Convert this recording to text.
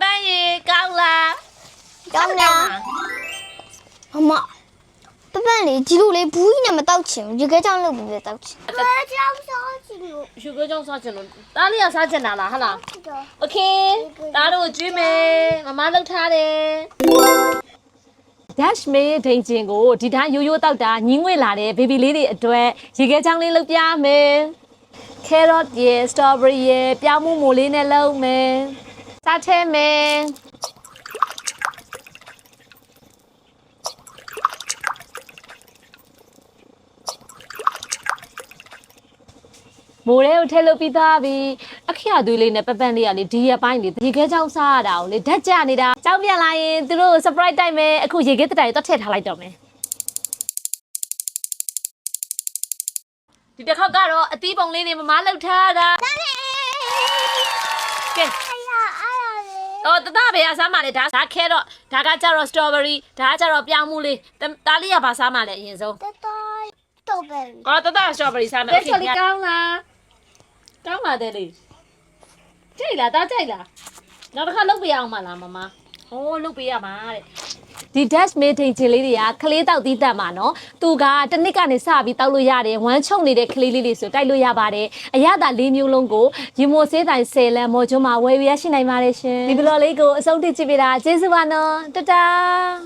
ပန်းရေကောင်းလား ကောင်းလားမမပပန်လေးဒီလိုလေးဘူးကြီးနဲ့မတောက်ချင်ဘူးရေခဲချောင်းလုပ်ပြီးပဲတောက်ချင်ရေခဲချောင်းစားချင်လို့ ရှုပ်ကြောင်းစားချင်လို့တားလေးကစားချင်တာလားဟဟလား တော့ โอเคတားတို့ကိုကျွေးမယ်မမလှုပ်ထားတယ် dash မေးဒိန်ကျင်ကိုဒီတိုင်းရိုးရိုးတောက်တာညင်းငွေလာတဲ့ baby လေးတွေအတွက်ရေခဲချောင်းလေးလုပ်ပြမယ် carrot ရယ် strawberry ရယ်ပြောင်းမှုမိုလေးနဲ့လုပ်မယ် စားထဲမယ်မိုးရဲကိုထည့်လုပ်ပြီးသားပြီအခရသွေးလေးနဲ့ပပန့်လေးကလေဒီရက်ပိုင်းလေရေခဲချောင်းစားရတာကိုလေဓာတ်ကြနေတာကြောက်ပြန်လာရင်သူတို့ surprise တိုက်မယ်အခုရေခဲတက်တိုင်တော့ထည့်ထားလိုက်တော့မယ်ဒီတစ်ခေါက်ကတော့အသီးပုံလေးတွေမမလှုပ်ထားတာကဲအဲ့ရအဲ့ရ လေတော့တတပဲအစားမလဲဒါဒါခဲတော့ဒါကကြတော့ strawberry ဒါကကြတော့ပြောင်းမှုလေးတားလေးကဘာစားမလဲအရင်ဆုံးတတော်တော့ပဲကောတတ strawberry စားမယ်တက်ချလီကောင်းလားကောင်းပါတယ်လေကြိတ်လားတားကြိတ်လားနောက်တစ်ခါလုပ်ပေးအောင်မလားမမဟိုးလုပ်ပေးရမှာတဲ့ ဒီ dash မေးဒိန်ကျင်လေးတွေကကလေးတောက်သီးတက်မှာနော်သူကတစ်နှစ်ကနေစပြီးတောက်လို့ရတယ်ဝမ်းချုံနေတဲ့ကလေးလေးတွေဆိုတိုက်လို့ရပါတယ်အရသာလေးမျိုးလုံးကိုရင်မိုဆေးတိုင်10လမ်းမော်ကျွန်းမှာဝယ်ရရှိနိုင်ပါတယ်ရှင်ဒီဘလော်လေးကိုအစုံတိကြည့်ပေးတာကျေးဇူးပါနော်တတား